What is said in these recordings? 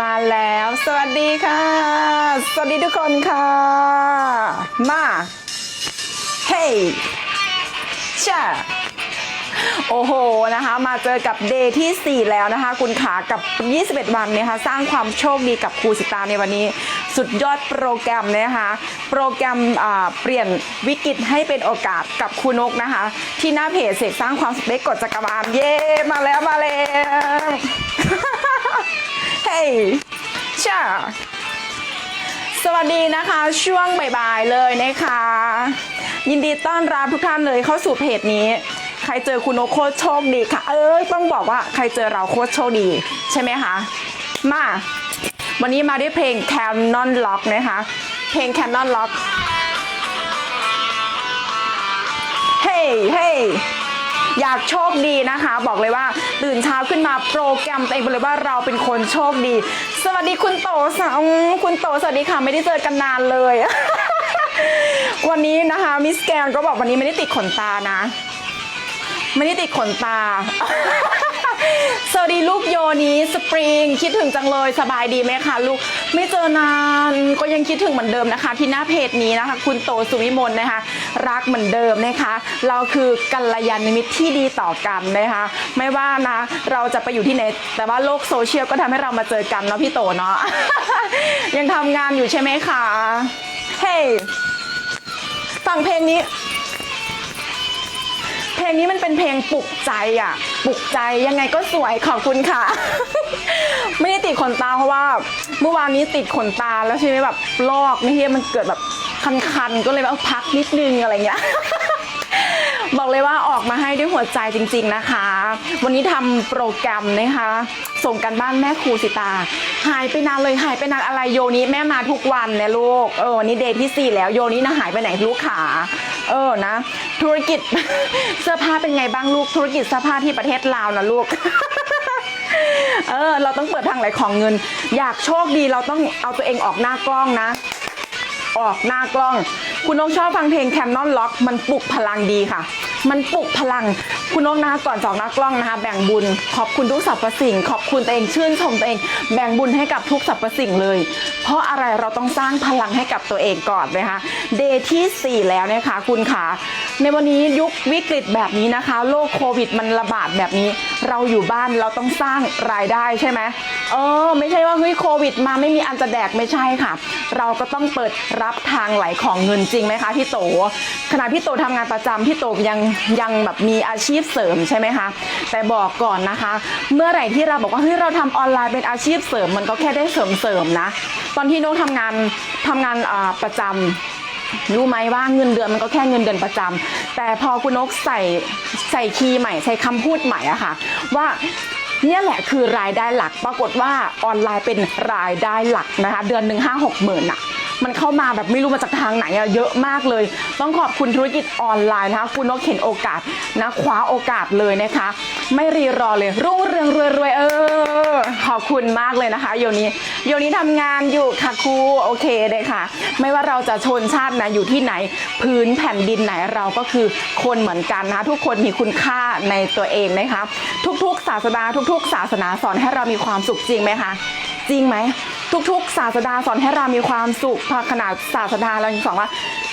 มาแล้ว สวัสดีค่ะ สวัสดีทุกคนค่ะ มา เฮ้ยช่าโอ้โหนะคะมาเจอกับเดย์ที่ 4 แล้วนะคะ คุณขากับ 21 วันเนี่ยค่ะสร้างความโชคดีกับครูสิตาในวันนี้ สุดยอดโปรแกรมนะคะ โปรแกรมเปลี่ยนวิกฤตให้เป็นโอกาสกับครูนกนะคะ ที่หน้าเพจเสกสร้างความสเร็จกดจักรวาลเย้มาแล้วมาแล้ว ยช่าสวัสดีนะคะช่วงบ่ายๆเลยนะคะ ยินดีต้อนรับทุกท่านเลยเข้าสู่เพจนี้ ใครเจอคุณโอโคตรโชคดีค่ะ เอ้ยต้องบอกว่าใครเจอเราโคตรโชคดี ใช่ไหมคะ มา วันนี้มาด้วยเพลง Canon Lock นะคะ เพลง Canon Lock เฮ้เฮ้ อยากโชคดีนะคะ บอกเลยว่าตื่นเช้าขึ้นมาโปรแกรมตัวเองไปเลยว่าเราเป็นคนโชคดี สวัสดีคุณโตสาวคุณโตสวัสดีค่ะไม่ได้เจอกันนานเลย วันนี้นะคะมิสแกนก็บอกวันนี้ไม่ได้ติดขนตานะ ไม่ได้ติดขนตา สวัสดีลูกโยนี้สปริงคิดถึงจังเลยสบายดีไหมคะลูกไม่เจอนานก็ยังคิดถึงเหมือนเดิมนะคะ ที่หน้าเพจนี้นะคะ คุณโตสุวิมลนะคะ รักเหมือนเดิมนะคะ เราคือกัลยาณมิตรที่ดีต่อกันนะคะ ไม่ว่านะเราจะไปอยู่ที่ไหนแต่ว่าโลกโซเชียลก็ทำให้เรามาเจอกันเนาะพี่โตเนาะยังทำงานอยู่ใช่ไหมคะเฮ้ยฟังเพลงนี้ ลงนี้มันเป็นเพลงปลุกใจอะ ปลุกใจยังไงก็สวยขอบคุณค่ะ ไม่ได้ติดขนตาเพราะว่า เมื่อวานนี้ติดขนตาแล้วใช่ไหมแบบลอกไม่เฮียมันเกิดแบบคันๆก็เลยแบบพักนิดนึงอะไรเงี้ย บอกเลยว่าออกมาให้ด้วยหัวใจจริง ๆนะคะ วันนี้ทำโปรแกรมนะคะ ส่งกันบ้านแม่ครูสิตา หายไปนานเลยหายไปนานอะไรโยนี้แม่มาทุกวันนี่ยลูกเออวันนี้เดย์ที่ 4 แล้วโยนี้นะหายไปไหนลูกขาเออนะ ธุรกิจเสื้อผ้าเป็นไงบ้างลูกธุรกิจเสื้อผ้าที่ประเทศลาวนะลูกเออเราต้องเปิดทางไหลของเงิน อยากโชคดีเราต้องเอาตัวเองออกหน้ากล้องนะ ออกหน้ากล้อง คุณนกชอบฟังเพลง Canon Lock มันปลุกพลังดีค่ะ มันปลุกพลัง คุณนกนะคะก่อนจอกหน้ากล้องนะคะ แบ่งบุญ ขอบคุณทุกสรรพสิ่ง ขอบคุณตัวเองชื่นชมตัวเอง แบ่งบุญให้กับทุกสรรพสิ่งเลย เพราะอะไรเราต้องสร้างพลังให้กับตัวเองก่อนนะคะเดย์ที่ 4 แล้วนะคะคุณขาในวันนี้ยุควิกฤตแบบนี้นะคะ โรคโควิดมันระบาดแบบนี้ เราอยู่บ้านเราต้องสร้างรายได้ใช่ไหมเออ ไม่ใช่ว่าเฮ้ยโควิด มาไม่มีอันจะแดกไม่ใช่ค่ะ เราก็ต้องเปิดรับทางไหลของเงินจริงไหมคะพี่โต ขณะพี่โตทำงานประจำพี่โตยังยังแบบมีอาชีพเสริมใช่ไหมคะ แต่บอกก่อนนะคะ เมื่อไหร่ที่เราบอกว่าเฮ้ยเราทำออนไลน์เป็นอาชีพเสริม มันก็แค่ได้เสริมเสริมๆนะ ตอนที่น้องทำงานทำงานประจำรู้ไหมว่าเงินเดือนมันก็แค่เงินเดือนประจำแต่พอคุณนกใส่ใส่คีย์ใหม่ใส่คำพูดใหม่อะค่ะ ว่าเนี่ยแหละคือรายได้หลักปรากฏว่าออนไลน์เป็นรายได้หลักนะคะ เดือนหนึ่งห้าหกหมื่นอะ มันเข้ามาแบบไม่รู้มาจากทางไหนอะเยอะมากเลย ต้องขอบคุณธุรกิจออนไลน์นะคะ คุณนกเห็นโอกาสนะคว้าโอกาสเลยนะคะ ไม่รีรอเลย รุ่งเรืองรวยรวยๆเออขอบคุณมากเลยนะคะโยนี้โยนี้ทำงานอยู่ค่ะครูโอเคเลยค่ะ ไม่ว่าเราจะชนชาตินะอยู่ที่ไหนพื้นแผ่นดินไหนเราก็คือคนเหมือนกันนะคะทุกคนมีคุณค่าในตัวเองนะคะ ทุกๆ ศาสนาทุก ๆ ศาสนาสอนให้เรามีความสุขจริงไหมคะ จริงไหม ทุกๆ ศาสดาสอนให้เรามีความสุขพอขนาดศาสดาเรายังสอนว่า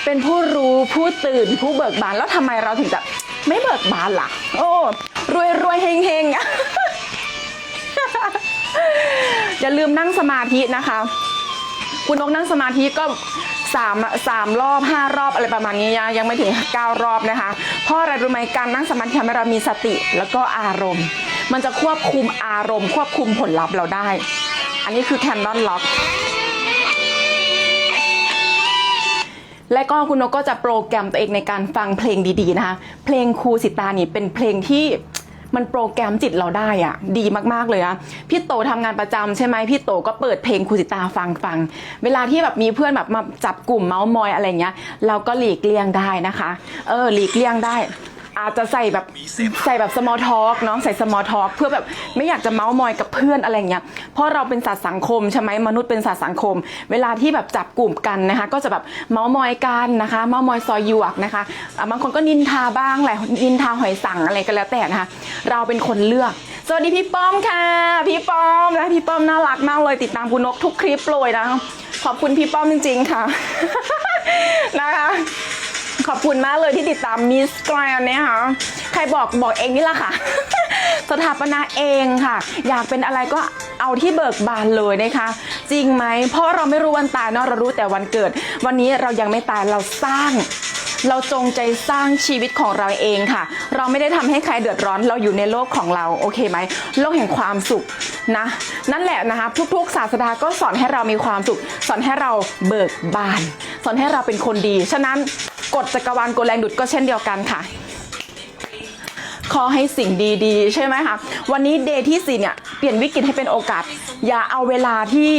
เป็นผู้รู้ผู้ตื่นผู้เบิกบานแล้วทำไมเราถึงจะไม่เบิกบานล่ะ โอ้รวยรวยเฮงเฮงอย่าลืมนั่งสมาธินะคะ คุณนกนั่งสมาธิก็สามสามรอบห้ารอบอะไรประมาณนี้ยังยังไม่ถึงเก้ารอบนะคะ เพราะอะไรรู้ไหมการนั่งสมาธิทำให้เรามีสติแล้วก็อารมณ์ มันจะควบคุมอารมณ์ ควบคุมผลลัพธ์เราได้ อันนี้คือ Canon Lock และก็คุณนกก็จะโปรแกรมตัวเองในการฟังเพลงดีๆนะคะเพลงครูสิตานี่เป็นเพลงที่มันโปรแกรมจิตเราได้อะดีมากๆเลยอะพี่โตทำงานประจำใช่ไหมพี่โตก็เปิดเพลงครูสิตาฟังฟัง เวลาที่แบบมีเพื่อนแบบมาจับกลุ่มเมาส์มอยอะไรเงี้ย เราก็หลีกเลี่ยงได้นะคะ เออหลีกเลี่ยงได้ อาจจะใส่แบบใส่แบบ small talk เนาะใส่ small talk เพื่อแบบไม่อยากจะเมาส์มอยกับเพื่อนอะไรเงี้ยเพราะเราเป็นสัตว์สังคมใช่ไหมมนุษย์เป็นสัตว์สังคม เวลาที่แบบจับกลุ่มกันนะคะ ก็จะแบบเมาส์มอยกันนะคะเมาส์มอยซอยหยวกนะคะบางคนก็นินทาบ้างแหละนินทาหอยสังอะไรก็แล้วแต่นะคะ เราเป็นคนเลือกสวัสดีพี่ป้อมค่ะ พี่ป้อมนะพี่ป้อมน่ารักมากเลยติดตามคุณนกทุกคลิปเลยนะขอบคุณพี่ป้อมจริง ๆ ค่ะนะคะ ขอบคุณมากเลยที่ติดตามมิสแกรนเนี่ยค่ะใครบอกบอกเองนี่แหละค่ะ สถาปนาเองค่ะ อยากเป็นอะไรก็เอาที่เบิกบานเลยนะคะ จริงไหม เพราะเราไม่รู้วันตายเนาะเรารู้แต่วันเกิด วันนี้เรายังไม่ตายเราสร้าง เราจงใจสร้างชีวิตของเราเองค่ะ เราไม่ได้ทำให้ใครเดือดร้อนเราอยู่ในโลกของเราโอเคไหมโลกแห่งความสุขนะนั่นแหละนะคะทุกๆศาสดาก็สอนให้เรามีความสุข สอนให้เราเบิกบาน สอนให้เราเป็นคนดี ฉะนั้น กฎจักรวาลกฎแรงดุดก็เช่นเดียวกันค่ะขอให้สิ่งดีๆ ใช่ไหมคะ วันนี้เดย์ที่สี่เนี่ยเปลี่ยนวิกฤตให้เป็นโอกาส อย่าเอาเวลาที่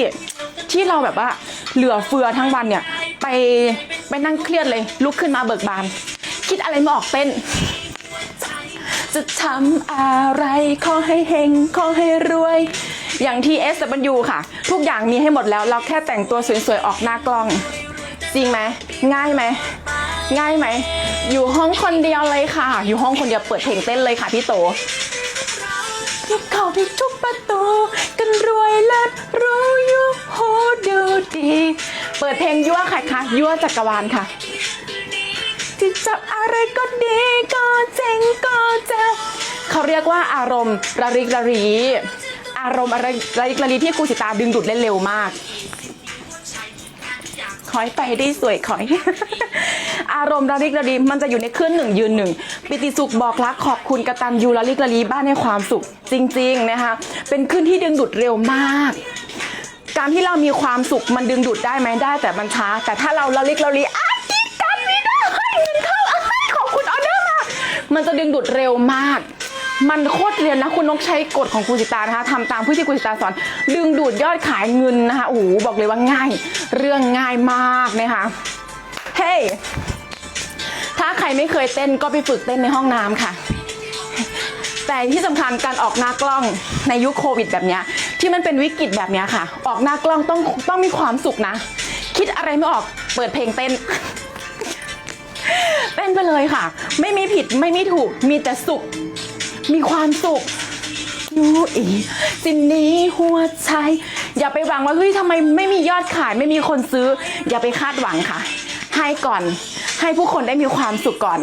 ที่เราแบบว่าเหลือเฟือทั้งวันเนี่ย ไปไปนั่งเครียดเลยลุกขึ้นมาเบิกบาน คิดอะไรไม่ออกเต้นจะทำอะไรขอให้เฮงขอให้รวย อย่างที่ S W ค่ะ ทุกอย่างมีให้หมดแล้วเราแค่แต่งตัวสวยๆ ออกหน้ากล้อง จริงไหมง่ายไหม ง่ายไหม อยู่ห้องคนเดียวเลยค่ะ อยู่ห้องคนเดียวเปิดเพลงเต้นเลยค่ะพี่โตทุกเขาที่ทุกประตู กันรวยเลิศรู้อยู่โหดูดี เปิดเพลงยั่วใครคะยั่วจักรวาลค่ะที่จับอะไรก็ดีก็เจ๋งก็เจ๋เขาเรียกว่าอารมณ์ระริกระรี อารมณ์อะไรระริกระรีที่ครูสิตาดึงดูดได้เร็วมาก ขอยไปได้สวยขอยอารมณ์ระริกระรีมันจะอยู่ในเครื่องหนึ่งยืนหนึ่งปิติสุขบอกรักขอบคุณกระตันยูระริกระรีบ้านในความสุขจริง ๆนะคะ เป็นขึ้นที่ดึงดูดเร็วมาก การที่เรามีความสุขมันดึงดูดได้ไหมได้ แต่มันช้า แต่ถ้าเราระลิกระลีอ้ากินกันไม่ได้เงินเข้าอ้าขอบคุณออเดอร์มามันจะดึงดูดเร็วมาก มันโคตรเรียนนะ คุณนกใช้กฎของครูสิตานะคะทำตามผู้ที่ครูสิตาสอน ดึงดูดยอดขายเงินนะคะ โอ้โห บอกเลยว่าง่าย เรื่องง่ายมากนะคะเฮ้ hey! ถ้าใครไม่เคยเต้นก็ไปฝึกเต้นในห้องน้ำค่ะ แต่ที่สำคัญการออกหน้ากล้องในยุคโควิดแบบนี้ที่มันเป็นวิกฤตแบบนี้ค่ะ ออกหน้ากล้องต้องต้องมีความสุขนะ คิดอะไรไม่ออกเปิดเพลงเต้นเต้นไปเลยค่ะ ไม่มีผิดไม่มีถูกมีแต่สุข มีความสุขยูอีสิ่งนี้หัวใจ อย่าไปหวังว่าเฮ้ยทำไมไม่มียอดขายไม่มีคนซื้อ อย่าไปคาดหวังค่ะ ให้ก่อน ให้ผู้คนได้มีความสุขก่อน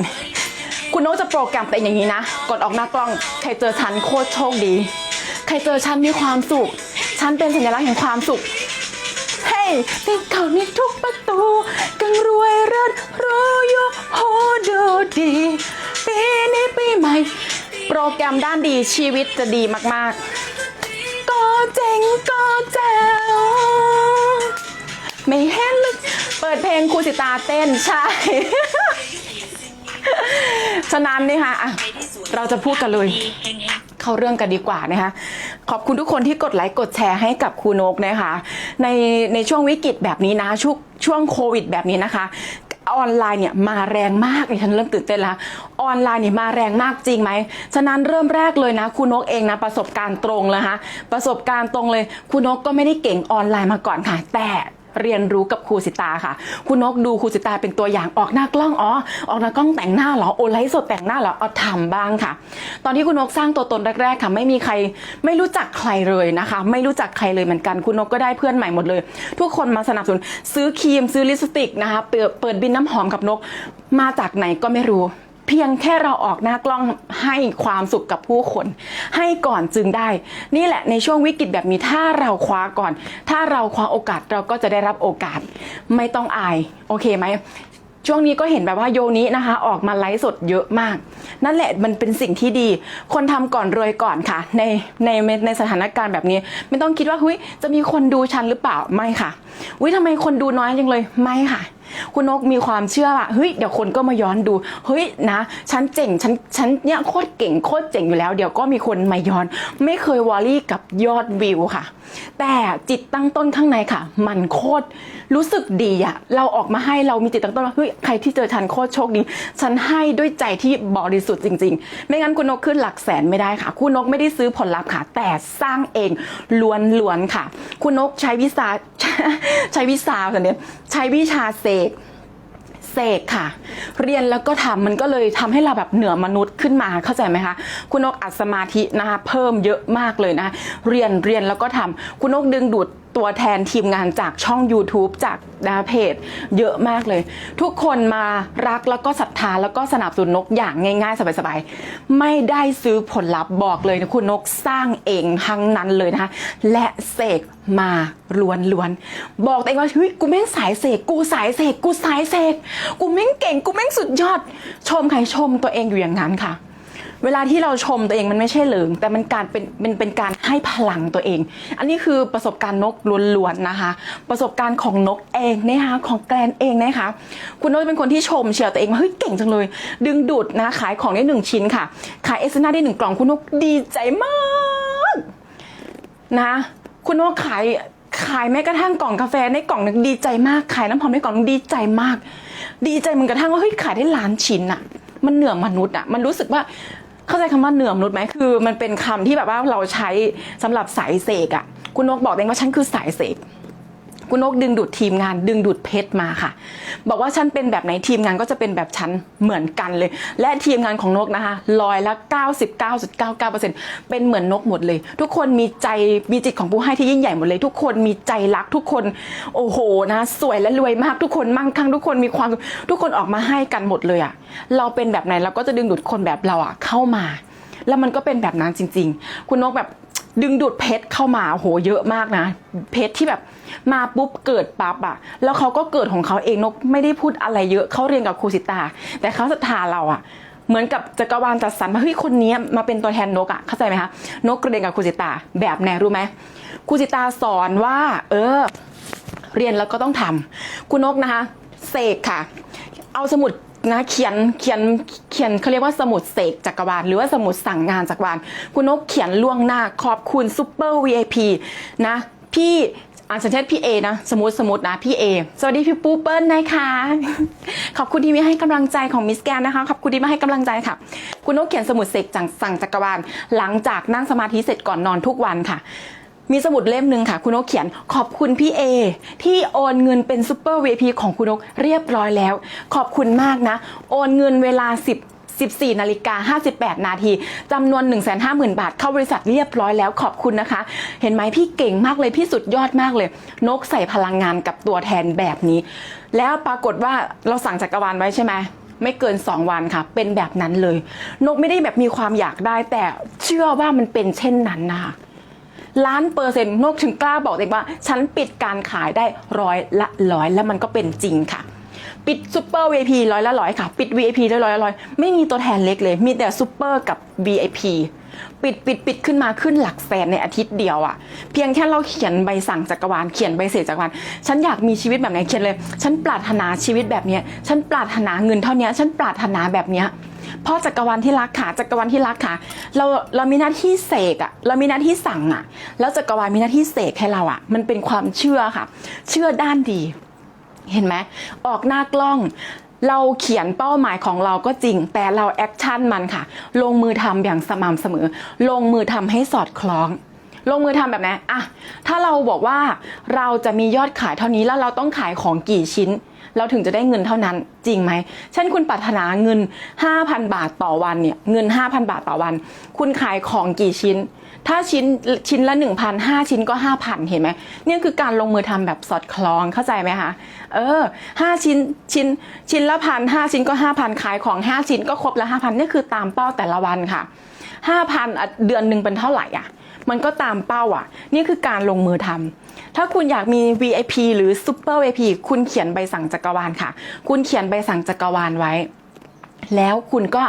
คุณโน้จะโปรแกรมเป็นอย่างนี้นะ กดออกหน้ากล้อง ใครเจอฉันโคตรโชคดี ใครเจอฉันมีความสุข ฉันเป็นสัญลักษณ์แห่งความสุขเฮ้ยติดเขานี่ทุกประตูกังรวยเริศรู้อยู่โหดูดีปีนี้ปีใหม่ โปรแกรมด้านดีชีวิตจะดีมาก ๆ ก็เจ๋งก็แจ๋วไม่เห็นเลยเปิดเพลงครูสิตาเต้นใช่ ฉะนั้นนี่ค่ะอะ เราจะพูดกันเลย เข้าเรื่องกันดีกว่านะคะ ขอบคุณทุกคนที่กดไลค์กดแชร์ให้กับครูนกนะคะ ในในช่วงวิกฤตแบบนี้นะช่วงช่วงโควิดแบบนี้นะคะ ออนไลน์เนี่ยมาแรงมากเลยฉันเริ่มตื่นเต้นละออนไลน์เนี่ยมาแรงมากจริงไหมฉะนั้นเริ่มแรกเลยนะคุณนกเองนะประสบการณ์ตรงเลยฮะประสบการณ์ตรงเลยคุณนกก็ไม่ได้เก่งออนไลน์มาก่อนค่ะแต่ เรียนรู้กับครูสิตาค่ะ คุณนกดูครูสิตาเป็นตัวอย่างออกหน้ากล้องอ๋อออกหน้ากล้องแต่งหน้าเหรอโอไลฟ์สดแต่งหน้าเหรอเอาทำบ้างค่ะ ตอนที่คุณนกสร้างตัวตนแรกๆค่ะไม่มีใครไม่รู้จักใครเลยนะคะ ไม่รู้จักใครเลยเหมือนกันคุณนกก็ได้เพื่อนใหม่หมดเลย ทุกคนมาสนับสนุนซื้อครีมซื้อลิปสติกนะคะเปิดเปิดบินน้ำหอมกับนกมาจากไหนก็ไม่รู้ เพียงแค่เราออกหน้ากล้องให้ความสุขกับผู้คน ให้ก่อนจึงได้ นี่แหละในช่วงวิกฤตแบบนี้ถ้าเราคว้าก่อน ถ้าเราคว้าโอกาสเราก็จะได้รับโอกาส ไม่ต้องอาย โอเคไหมช่วงนี้ก็เห็นแบบว่าโยนี้นะคะ ออกมาไลฟ์สดเยอะมาก นั่นแหละมันเป็นสิ่งที่ดี คนทำก่อนรวยก่อนค่ะ ในในในสถานการณ์แบบนี้ ไม่ต้องคิดว่าเฮ้ยจะมีคนดูฉันหรือเปล่าไม่ค่ะอุ้ยทำไมคนดูน้อยจังเลยไม่ค่ะ คุณนกมีความเชื่อว่าเฮ้ยเดี๋ยวคนก็มาย้อนดู เฮ้ยนะ ฉันเจ๋งฉันฉันเนี่ยโคตรเก่งโคตรเจ๋งอยู่แล้ว เดี๋ยวก็มีคนมาย้อน ไม่เคยวอรี่กับยอดวิวค่ะ แต่จิตตั้งต้นข้างในค่ะ มันโคตรรู้สึกดีอะเราออกมาให้เรามีจิตตั้งต้นว่าเฮ้ยใครที่เจอฉันโคตรโชคดี ฉันให้ด้วยใจที่บริสุทธิ์จริง ๆ ไม่งั้นคุณนกขึ้นหลักแสนไม่ได้ค่ะคุณนกไม่ได้ซื้อผลลัพธ์ค่ะ แต่สร้างเองล้วนๆค่ะ คุณนกใช้วิชาใช้วิชาสันเดียใช้วิชาเสกเสกค่ะ เรียนแล้วก็ทำมันก็เลยทำให้เราแบบเหนือมนุษย์ขึ้นมาเข้าใจไหมคะ คุณนกอัดสมาธินะคะเพิ่มเยอะมากเลยนะคะเรียนเรียนแล้วก็ทำคุณนกดึงดูด ตัวแทนทีมงานจากช่อง YouTube จากดาเพจเยอะมากเลย ทุกคนมารักแล้วก็ศรัทธาแล้วก็สนับสนุนนกอย่างง่ายๆ สบายๆ ไม่ได้ซื้อผลลัพธ์บอกเลยนะคุณนกสร้างเองทั้งนั้นเลยนะคะและเสกมาล้วนๆ บอกตัวเองว่าเฮ้ยกูแม่งสายเสกกูสายเสกกูสายเสกกูแม่งเก่งกูแม่งสุดยอด ชมใครชมตัวเองอยู่อย่างนั้นค่ะ เวลาที่เราชมตัวเองมันไม่ใช่เหลิง แต่มันการเป็นเป็นเป็นการให้พลังตัวเอง อันนี้คือประสบการณ์นกล้วนๆนะคะ ประสบการณ์ของนกเองนะคะของแกรนเองนะคะ คุณนกเป็นคนที่ชมเชียร์ตัวเองว่าเฮ้ยเก่งจังเลย ดึงดูดนะขายของได้หนึ่งชิ้นค่ะ ขายเอสนาได้หนึ่งกล่องคุณนกดีใจมากนะคุณนกขายขายแม้กระทั่งกล่องกาแฟในกล่องนึงดีใจมากขายน้ำหอมในกล่องนึงดีใจมาก ดีใจมันกระทั่งว่าเฮ้ยขายได้ล้านชิ้นอะมันเหนือมนุษย์อะมันรู้สึกว่า เข้าใจคำว่าเหนือมนุษย์ไหมคือ มันเป็นคำที่แบบว่าเราใช้สำหรับสายเสกอะคุณนกบอกเองว่าฉันคือสายเสก คุณนกดึงดูดทีมงาน ดึงดูดเพชรมาค่ะ บอกว่าฉันเป็นแบบไหนทีมงานก็จะเป็นแบบฉันเหมือนกันเลย และทีมงานของนกนะคะร้อยละ 99.99%เป็นเหมือนนกหมดเลย ทุกคนมีใจมีจิตของผู้ให้ที่ยิ่งใหญ่หมดเลย ทุกคนมีใจรักทุกคน โอ้โหนะสวยและรวยมากทุกคนมั่งคั่งทุกคนมีความทุกคนออกมาให้กันหมดเลยอะเราเป็นแบบไหนเราก็จะดึงดูดคนแบบเราอะเข้ามา แล้วมันก็เป็นแบบนั้นจริง ๆ คุณนกแบบดึงดูดเพชรเข้ามาโอ้โหเยอะมากนะ เพชรที่แบบ มาปุ๊บเกิดปั๊บอะแล้วเขาก็เกิดของเขาเองนกไม่ได้พูดอะไรเยอะเขาเรียนกับครูสิตา แต่เขาศรัทธาเราอะเหมือนกับจักรวาลจัดสรรมาเฮ้ยคนนี้มาเป็นตัวแทนนกอะเข้าใจไหมคะนกเรียนกับครูสิตาแบบไหนรู้ไหมครูสิตาสอนว่า เออ เรียนแล้วก็ต้องทำคุณนกนะคะเสกค่ะ เอาสมุดนะเขียนเขียนเขียนเขาเรียกว่าสมุดเสกจักรวาลหรือว่าสมุดสั่งงานจักรวาลคุณนกเขียนล่วงหน้าขอบคุณซูเปอร์ VIP นะพี่ อาสัญชาติพี่เอนะ สมมติสมมตินะพี่เอสวัสดีพี่ปูเปิ้ลนะคะ ขอบคุณที่มาให้กำลังใจของมิสแกนนะคะ ขอบคุณที่มาให้กำลังใจค่ะ คุณนกเขียนสมุดเสกจังสั่งจักรวาลหลังจากนั่งสมาธิเสร็จก่อนนอนทุกวันค่ะ มีสมุดเล่มหนึ่งค่ะ คุณนกเขียนขอบคุณพี่เอที่โอนเงินเป็นซูเปอร์ VIP ของคุณนกเรียบร้อยแล้ว ขอบคุณมากนะ โอนเงินเวลา 10 14นาฬิกา58 นาทีจำนวน 150,000 บาท เข้าบริษัทเรียบร้อยแล้วขอบคุณนะคะ เห็นไหมพี่เก่งมากเลยพี่สุดยอดมากเลย นกใส่พลังงานกับตัวแทนแบบนี้ แล้วปรากฏว่าเราสั่งจักรวาลไว้ใช่ไหมไม่เกิน 2 วันค่ะ เป็นแบบนั้นเลย นกไม่ได้แบบมีความอยากได้ แต่เชื่อว่ามันเป็นเช่นนั้นนะคะล้านเปอร์เซ็นต์นกถึงกล้าบอกเองว่า ฉันปิดการขายได้ร้อยละร้อย แล้วมันก็เป็นจริงค่ะ ปิดซูเปอร์ VIP ร้อยละร้อยค่ะ ปิด VIP ได้ร้อยละร้อยไม่มีตัวแทนเล็กเลย มีแต่ซูเปอร์กับ VIP ปิดปิดปิดขึ้นมาขึ้นหลักแสนในอาทิตย์เดียวอะ่ะเพียงแค่เราเขียนใบสั่งจักรวาลเขียนใบเสร็จจักรวาลฉันอยากมีชีวิตแบบไหนเขียนเลย ฉันปรารถนาชีวิตแบบเนี้ยฉันปรารถนาเงินเท่านี้ฉันปรารถนาแบบเนี้ยพ่อจักรวาลที่รักค่ะจักรวาลที่รักค่ะ เราเรามีหน้าที่เสกอะเรามีหน้าที่สั่งอะแล้วจักรวาลมีหน้าที่เสกให้เราอะมันเป็นความเชื่อค่ะ เชื่อด้านดี เห็นไหมออกหน้ากล้องเราเขียนเป้าหมายของเราก็จริง แต่เราแอคชั่นมันค่ะ ลงมือทำอย่างสม่ำเสมอ ลงมือทำให้สอดคล้อง ลงมือทำแบบไหนอะถ้าเราบอกว่าเราจะมียอดขายเท่านี้แล้วเราต้องขายของกี่ชิ้น เราถึงจะได้เงินเท่านั้น จริงไหมเช่นคุณปรารถนาเงิน 5,000 บาทต่อวันเนี่ย เงิน 5,000 บาทต่อวัน คุณขายของกี่ชิ้น ถ้าชิ้นชิ้นละ 1,000 5 ชิ้นก็ 5,000 เห็นไหมเนี่ยคือการลงมือทำแบบสอดคล้องเข้าใจไหมคะเออ5ชิ้นชิ้นชิ้นละพันห้าชิ้นก็ 5,000 ขายของ 5 ชิ้นก็ครบละ5,000นี่คือตามเป้าแต่ละวันค่ะ 5,000 เดือนหนึ่งเป็นเท่าไหร่อะมันก็ตามเป้าอะ นี่คือการลงมือทำถ้าคุณอยากมี VIP หรือ Super VIP คุณเขียนใบสั่งจักรวาลค่ะ คุณเขียนใบสั่งจักรวาลไว้ แล้วคุณก็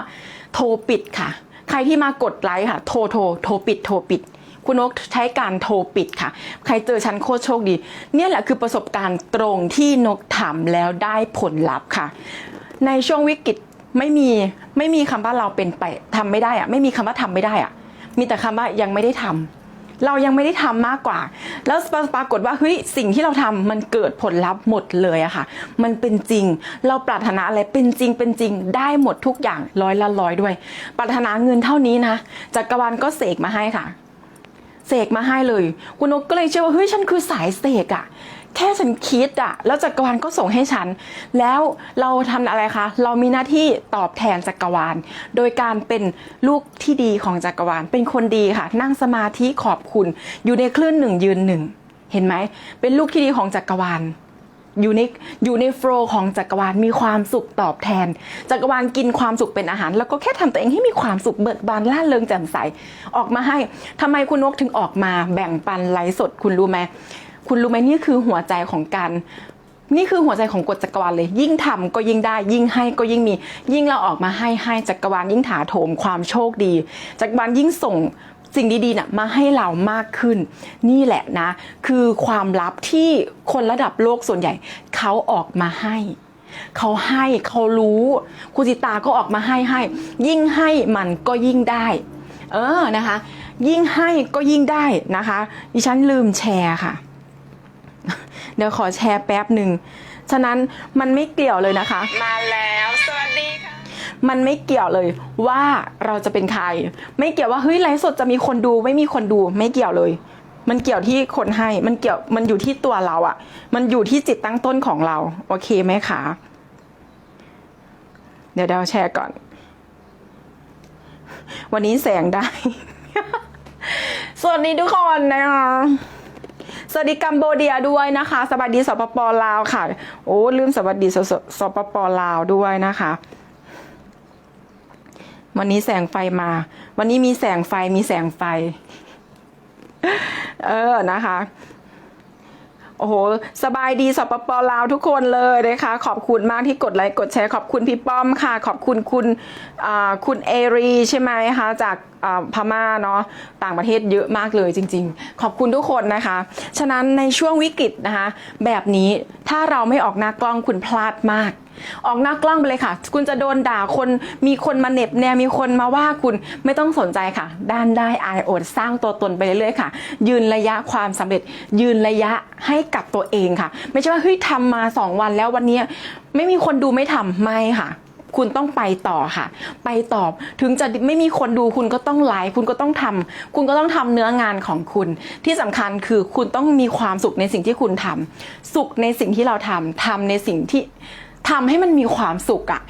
โทรปิดค่ะ ใครที่มากดไลค์ค่ะ โทรโทรโทรปิดโทรปิด คุณนกใช้การโทรปิดค่ะ ใครเจอฉันโคตรโชคดี เนี่ยแหละคือประสบการณ์ตรงที่นกทำแล้วได้ผลลัพธ์ค่ะ ในช่วงวิกฤตไม่มีไม่มีคำว่าเราเป็นไปทำไม่ได้อะไม่มีคำว่าทำไม่ได้อะมีแต่คำว่ายังไม่ได้ทำ เรายังไม่ได้ทำมากกว่า แล้วปรากฏว่าเฮ้ยสิ่งที่เราทำมันเกิดผลลัพธ์หมดเลยอะค่ะ มันเป็นจริง เราปรารถนาอะไรเป็นจริงเป็นจริงได้หมดทุกอย่างร้อยละร้อยด้วย ปรารถนาเงินเท่านี้นะจักรวาลก็เสกมาให้ค่ะ เสกมาให้เลย คุณนกก็เลยเชื่อว่าเฮ้ยฉันคือสายเสกอะ แค่ฉันคิดอะแล้วจักรวาลก็ส่งให้ฉัน แล้วเราทำอะไรคะ เรามีหน้าที่ตอบแทนจักรวาล โดยการเป็นลูกที่ดีของจักรวาล เป็นคนดีค่ะ นั่งสมาธิขอบคุณ อยู่ในคลื่นหนึ่งยืนหนึ่ง เห็นไหม เป็นลูกที่ดีของจักรวาล อยู่ในอยู่ในโฟล์ของจักรวาล มีความสุขตอบแทน จักรวาลกินความสุขเป็นอาหาร แล้วก็แค่ทำตัวเองให้มีความสุขเบิกบานล่าเริงแจ่มใส ออกมาให้ทำไมคุณนกถึงออกมาแบ่งปันไลฟ์สดคุณรู้ไหม คุณรู้ไหมนี่คือหัวใจของการนี่คือหัวใจของกฎจักรวาลเลย ยิ่งทำก็ยิ่งได้ ยิ่งให้ก็ยิ่งมี ยิ่งเราออกมาให้ให้จักรวาลยิ่งถาโถมความโชคดีจักรวาลยิ่งส่งสิ่งดีๆน่ะมาให้เรามากขึ้น นี่แหละนะ คือความลับที่คนระดับโลกส่วนใหญ่เขาออกมาให้ เขาให้เขารู้คุณจิตาก็ออกมาให้ให้ ยิ่งให้มันก็ยิ่งได้ เออนะคะ ยิ่งให้ก็ยิ่งได้นะคะ ดิฉันลืมแชร์ค่ะ เดี๋ยวขอแชร์แป๊บหนึ่ง ฉะนั้นมันไม่เกี่ยวเลยนะคะ มาแล้ว สวัสดีค่ะ มันไม่เกี่ยวเลยว่าเราจะเป็นใคร ไม่เกี่ยวว่าเฮ้ยไลฟ์สดจะมีคนดูไม่มีคนดูไม่เกี่ยวเลย มันเกี่ยวที่คนให้ มันเกี่ยว มันอยู่ที่ตัวเราอะมันอยู่ที่จิตตั้งต้นของเรา โอเคไหมคะ เดี๋ยวเดาแชร์ก่อน วันนี้แสงได้ สวัสดีทุกคนนะคะ สวัสดีกัมโบเดียด้วยนะคะ สวัสดีสปปลาวค่ะ โอ้ลืมสวัสดีสสปปลาวด้วยนะคะ วันนี้แสงไฟมา วันนี้มีแสงไฟมีแสงไฟ เออนะคะโอ้โห สบายดีสปปลาวทุกคนเลยนะคะ ขอบคุณมากที่กดไลค์กดแชร์ ขอบคุณพี่ป้อมค่ะ ขอบคุณคุณคุณเอรีใช่ไหมคะ จาก พม่าเนาะต่างประเทศเยอะมากเลยจริง ๆ ขอบคุณทุกคนนะคะ ฉะนั้นในช่วงวิกฤตนะคะ แบบนี้ถ้าเราไม่ออกหน้ากล้องคุณพลาดมากออกหน้ากล้องไปเลยค่ะ คุณจะโดนด่าคน มีคนมาเน็บแนมมีคนมาว่าคุณไม่ต้องสนใจค่ะ ด้านได้อายอดสร้างตัวตนไปเรื่อยๆค่ะ ยืนระยะความสำเร็จ ยืนระยะให้กับตัวเองค่ะ ไม่ใช่ว่าเฮ้ยทำมาสองวันแล้ววันนี้ไม่มีคนดูไม่ทำไม่ค่ะ คุณต้องไปต่อค่ะ ไปตอบถึงจะไม่มีคนดูคุณก็ต้องไลฟ์คุณก็ต้องทำคุณก็ต้องทำเนื้องานของคุณ ที่สำคัญคือคุณต้องมีความสุขในสิ่งที่คุณทำสุขในสิ่งที่เราทำทำในสิ่งที่ทำให้มันมีความสุขอะ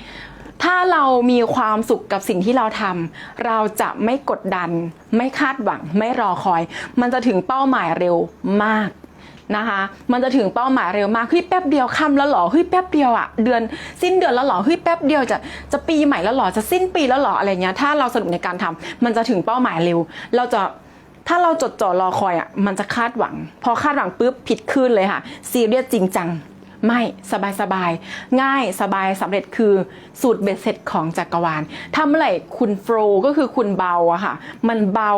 ถ้าเรามีความสุขกับสิ่งที่เราทำเราจะไม่กดดัน ไม่คาดหวัง ไม่รอคอย มันจะถึงเป้าหมายเร็วมาก นะคะ มันจะถึงเป้าหมายเร็วมากเฮ้ยแป๊บเดียวค่ำแล้วหรอเฮ้ยแป๊บเดียวอะเดือนสิ้นเดือนแล้วหรอเฮ้ยแป๊บเดียวจะจะปีใหม่แล้วหรอจะสิ้นปีแล้วหรออะไรเงี้ยถ้าเราสนุกในการทำมันจะถึงเป้าหมายเร็ว เราจะถ้าเราจดจ่อรอคอยอะมันจะคาดหวัง พอคาดหวังปุ๊บผิดขึ้นเลยค่ะซีเรียสจริงจัง ไม่สบายสบายง่ายสบายสำเร็จคือสูตรเบ็ดเสร็จของจักรวาลถ้าเมื่อไหร่คุณโฟล์ก็คือคุณเบาอะค่ะ มันเบา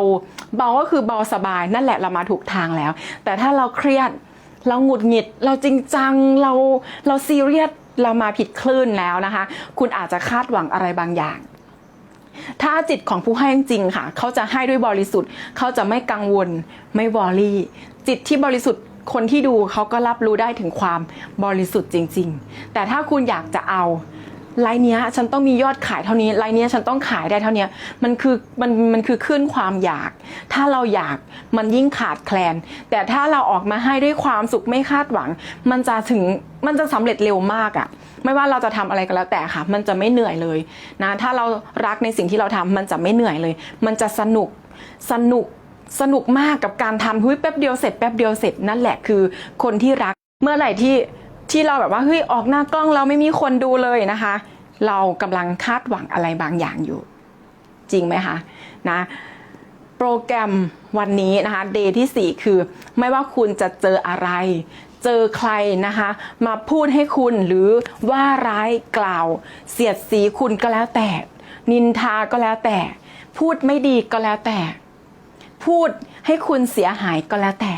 เบาก็คือเบาสบายนั่นแหละเรามาถูกทางแล้ว แต่ถ้าเราเครียดเราหงุดหงิดเราจริงจังเราเราซีเรียสเรามาผิดคลื่นแล้วนะคะ คุณอาจจะคาดหวังอะไรบางอย่างถ้าจิตของผู้ให้จริงค่ะ เขาจะให้ด้วยบริสุทธิ์ เขาจะไม่กังวล ไม่วอรี่ จิตที่บริสุทธิ์ คนที่ดูเขาก็รับรู้ได้ถึงความบริสุทธิ์จริง ๆ แต่ถ้าคุณอยากจะเอาไลน์เนี้ยฉันต้องมียอดขายเท่านี้ไลน์เนี้ยฉันต้องขายได้เท่านี้มันคือมันมันคือขึ้นความอยาก ถ้าเราอยากมันยิ่งขาดแคลน แต่ถ้าเราออกมาให้ด้วยความสุขไม่คาดหวัง มันจะถึงมันจะสำเร็จเร็วมากอะไม่ว่าเราจะทำอะไรก็แล้วแต่ค่ะ มันจะไม่เหนื่อยเลยนะถ้าเรารักในสิ่งที่เราทำมันจะไม่เหนื่อยเลย มันจะสนุกสนุก สนุกมากกับการทำเฮ้ยแป๊บเดียวเสร็จแป๊บเดียวเสร็จนั่นแหละคือคนที่รัก เมื่อไหร่ที่ที่เราแบบว่าเฮ้ยออกหน้ากล้องเราไม่มีคนดูเลยนะคะ เรากำลังคาดหวังอะไรบางอย่างอยู่ จริงไหมคะนะโปรแกรมวันนี้นะคะเดย์ที่ 4 คือ ไม่ว่าคุณจะเจออะไร เจอใครนะคะ มาพูดให้คุณหรือว่าร้ายกล่าว เสียดสีคุณก็แล้วแต่ นินทาก็แล้วแต่ พูดไม่ดีก็แล้วแต่ พูดให้คุณเสียหายก็แล้วแต่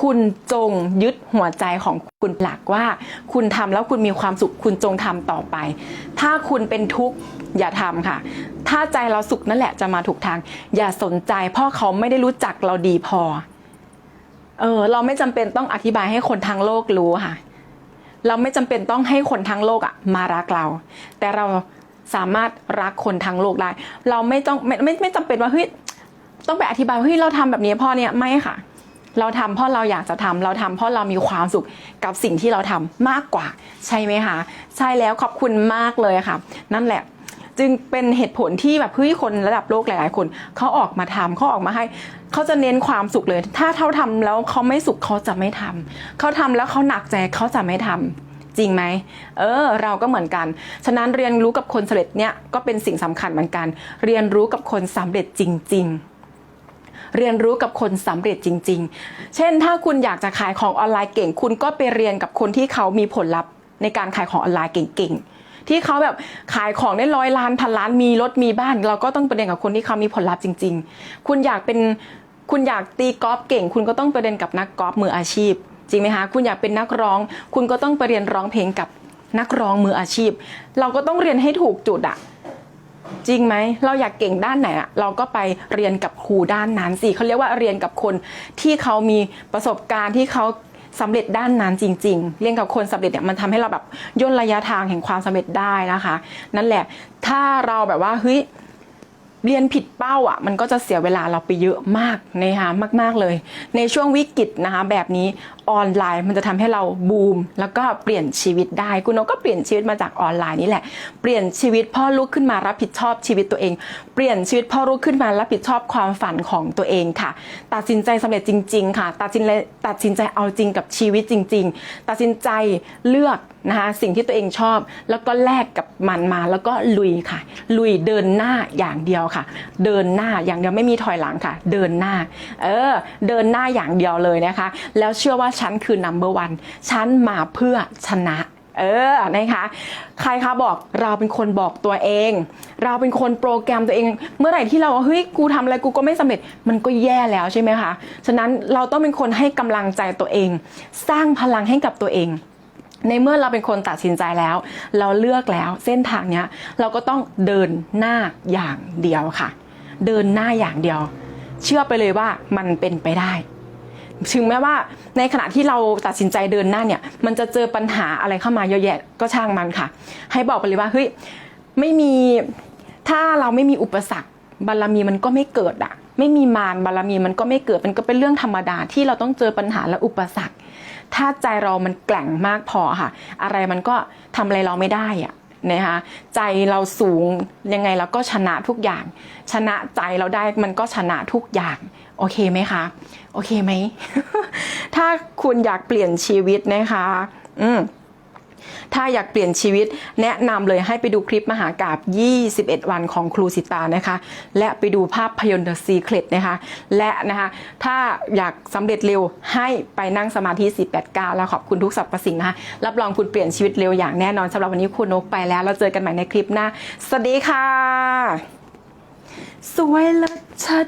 คุณจงยึดหัวใจของคุณหลักว่า คุณทำแล้วคุณมีความสุขคุณจงทำต่อไป ถ้าคุณเป็นทุกข์อย่าทำค่ะ ถ้าใจเราสุขนั่นแหละจะมาถูกทาง อย่าสนใจเพราะเขาไม่ได้รู้จักเราดีพอ เออ เราไม่จำเป็นต้องอธิบายให้คนทั้งโลกรู้ค่ะ เราไม่จำเป็นต้องให้คนทั้งโลกอะมารักเรา แต่เราสามารถรักคนทั้งโลกได้ เราไม่ต้องไม่ไม่ไม่จำเป็นว่าเฮ้ย ต้องไปอธิบายว่าเฮ้ยเราทำแบบนี้พ่อเนี่ยไม่ค่ะ เราทำเพราะเราอยากจะทำเราทำเพราะเรามีความสุขกับสิ่งที่เราทำมากกว่า ใช่ไหมคะใช่แล้วขอบคุณมากเลยค่ะ นั่นแหละจึงเป็นเหตุผลที่แบบเฮ้ยคนระดับโลกหลาย ๆ คนเขาออกมาทำเขาออกมาให้เขาจะเน้นความสุขเลย ถ้าเขาทำแล้วเขาไม่สุขเขาจะไม่ทำเขาทำแล้วเขาหนักใจเขาจะไม่ทำจริงไหมเออ เราก็เหมือนกัน ฉะนั้นเรียนรู้กับคนสำเร็จเนี่ยก็เป็นสิ่งสำคัญเหมือนกัน เรียนรู้กับคนสำเร็จจริง ๆ เรียนรู้กับคนสำเร็จจริง ๆ เช่น ถ้าคุณอยากจะขายของออนไลน์เก่ง คุณก็ไปเรียนกับคนที่เขามีผลลัพธ์ในการขายของออนไลน์เก่งๆ ที่เขาแบบขายของได้ร้อยล้านพันล้านมีรถมีบ้าน เราก็ต้องไปเรียนกับคนที่เขามีผลลัพธ์จริง ๆ คุณอยากเป็นคุณอยากตีกอล์ฟเก่ง คุณก็ต้องไปเรียนกับนักกอล์ฟมืออาชีพ จริงไหมคะคุณอยากเป็นนักร้อง คุณก็ต้องไปเรียนร้องเพลงกับนักร้องมืออาชีพ เราก็ต้องเรียนให้ถูกจุดอะ จริงไหมเราอยากเก่งด้านไหนอะเราก็ไปเรียนกับครูด้านนั้นสิเขาเรียกว่าเรียนกับคนที่เขามีประสบการณ์ที่เขาสำเร็จด้านนั้นจริง ๆ เรียนกับคนสำเร็จเนี่ยมันทำให้เราแบบย่นระยะทางแห่งความสำเร็จได้นะคะ นั่นแหละถ้าเราแบบว่าเฮ้ย เรียนผิดเป้าอะ มันก็จะเสียเวลาเราไปเยอะมากนะคะมาก ๆเลย ในช่วงวิกฤตนะคะ แบบนี้ออนไลน์มันจะทำให้เราบูม แล้วก็เปลี่ยนชีวิตได้คุณนกก็เปลี่ยนชีวิตมาจากออนไลน์นี่แหละเปลี่ยนชีวิตพ่อลุกขึ้นมารับผิดชอบชีวิตตัวเอง เปลี่ยนชีวิตพ่อลุกขึ้นมารับผิดชอบความฝันของตัวเองค่ะ ตัดสินใจสำเร็จจริง ๆ ค่ะ ตัดสินใจตัดสินใจเอาจริงกับชีวิตจริง ๆ ตัดสินใจเลือกนะคะสิ่งที่ตัวเองชอบ แล้วก็แลกกับมันมาแล้วก็ลุยค่ะ ลุยเดินหน้าอย่างเดียวค่ะ เดินหน้าอย่างเดียวไม่มีถอยหลังค่ะ เดินหน้า เออ เดินหน้าอย่างเดียวเลยนะคะ แล้วเชื่อว่าฉันคือ number one ฉันมาเพื่อชนะเออ นะคะ ใครคะบอกเราเป็นคนบอกตัวเอง เราเป็นคนโปรแกรมตัวเอง เมื่อไหร่ที่เราเฮ้ย กูทำอะไรกูก็ไม่สำเร็จ มันก็แย่แล้วใช่ไหมคะ ฉะนั้นเราต้องเป็นคนให้กำลังใจตัวเอง สร้างพลังให้กับตัวเอง ในเมื่อเราเป็นคนตัดสินใจแล้ว เราเลือกแล้วเส้นทางเนี้ยเราก็ต้องเดินหน้าอย่างเดียวค่ะ เดินหน้าอย่างเดียว เชื่อไปเลยว่ามันเป็นไปได้ ถึงแม้ว่าในขณะที่เราตัดสินใจเดินหน้าเนี่ย มันจะเจอปัญหาอะไรเข้ามาเยอะแยะก็ช่างมันค่ะ ให้บอกไปเลยว่าเฮ้ยไม่มีถ้าเราไม่มีอุปสรรคบารมีมันก็ไม่เกิดอะไม่มีมารบารมีมันก็ไม่เกิดมันก็เป็นเรื่องธรรมดาที่เราต้องเจอปัญหาและอุปสรรค ถ้าใจเรามันแกล่งมากพอค่ะ อะไรมันก็ทำอะไรเราไม่ได้อะนะคะใจเราสูงยังไงเราก็ชนะทุกอย่าง ชนะใจเราได้มันก็ชนะทุกอย่างโอเคไหมคะ โอเคไหม ถ้าคุณอยากเปลี่ยนชีวิตนะคะ อืม ถ้าอยากเปลี่ยนชีวิตแนะนำเลยให้ไปดูคลิปมหากาบ 21 วันของครูสิตานะคะ และไปดูภาพยนตร์ The Secret นะคะ และนะคะถ้าอยากสำเร็จเร็วให้ไปนั่งสมาธิ 489 แล้วขอบคุณทุกสรรพสิ่งนะคะ รับรองคุณเปลี่ยนชีวิตเร็วอย่างแน่นอนสำหรับวันนี้คุณนกไปแล้ว เราเจอกันใหม่ในคลิปหน้า สวัสดีค่ะ สวยเลิศชัด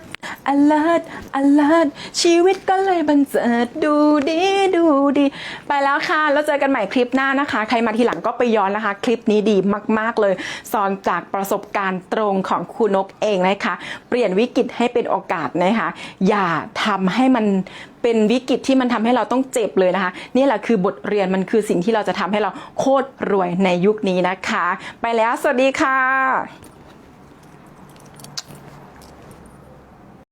alert alert ชีวิตก็เลยบันเจิดดูดีดูดี ไปแล้วค่ะ แล้วเจอกันใหม่คลิปหน้านะคะ ใครมาทีหลังก็ไปย้อนนะคะ คลิปนี้ดีมาก ๆ เลย สอนจากประสบการณ์ตรงของคุณนกเองนะคะ เปลี่ยนวิกฤตให้เป็นโอกาสนะคะ อย่าทำให้มันเป็นวิกฤตที่มันทำให้เราต้องเจ็บเลยนะคะ นี่แหละคือบทเรียนมันคือสิ่งที่เราจะทำให้เราโคตรรวยในยุคนี้นะคะ ไปแล้วสวัสดีค่ะ